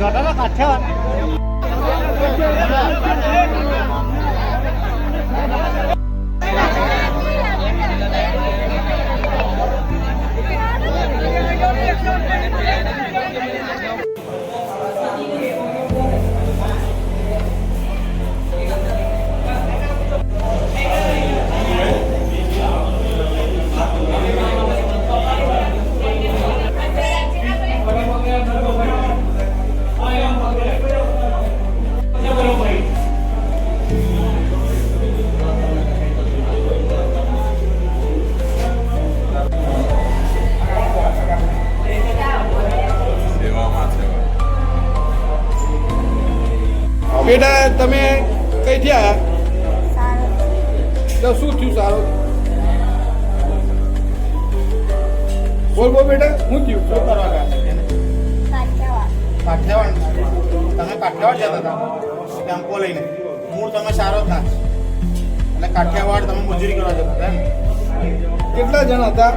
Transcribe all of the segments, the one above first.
ঘটনা কাছে બેટા તમે કઈ થયા? તો શું થયું સારું? બોલ બોલ બેટા શું થયું? શું કરવા ગયા? કાઠિયાવાડ તમે કાઠિયાવાડ જતા હતા? ટેમ્પો લઈને. મૂળ તમે સારો હતા એટલે કાઠિયાવાડ તમે મજૂરી કરવા જતા હતા કેટલા જણા હતા?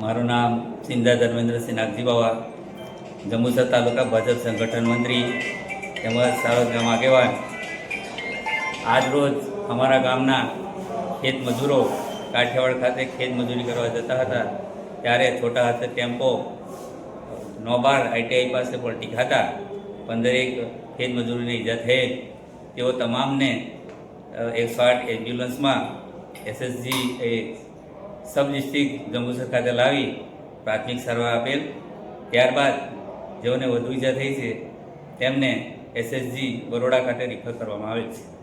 મારું નામ સિંધા ધર્મેન્દ્રસિંહ નાગજી બાવા જંબુસર તાલુકા ભાજપ સંગઠન મંત્રી તેમજ સાવજ ગામ આગેવાન આજરોજ અમારા ગામના ખેત મજૂરો કાઠિયાવાડ ખાતે ખેત મજૂરી કરવા જતા હતા. ત્યારે છોટા હાથે ટેમ્પો, નોબાર આઈટીઆઈ પાસે પલટી ખાતા પંદરેક ખેત મજૂરોને ઈજા થયેલ. તેઓ તમામને એકસો આઠ એમ્બ્યુલન્સમાં SSG a sub district Jambusar ખાતે લાવી પ્રાથમિક સારવાર આપેલ. ત્યારબાદ જેઓને વધુ ઈજા થઈ છે, તેમને એસએસજી બરોડા ખાતે રિફર કરવામાં આવેલ છે.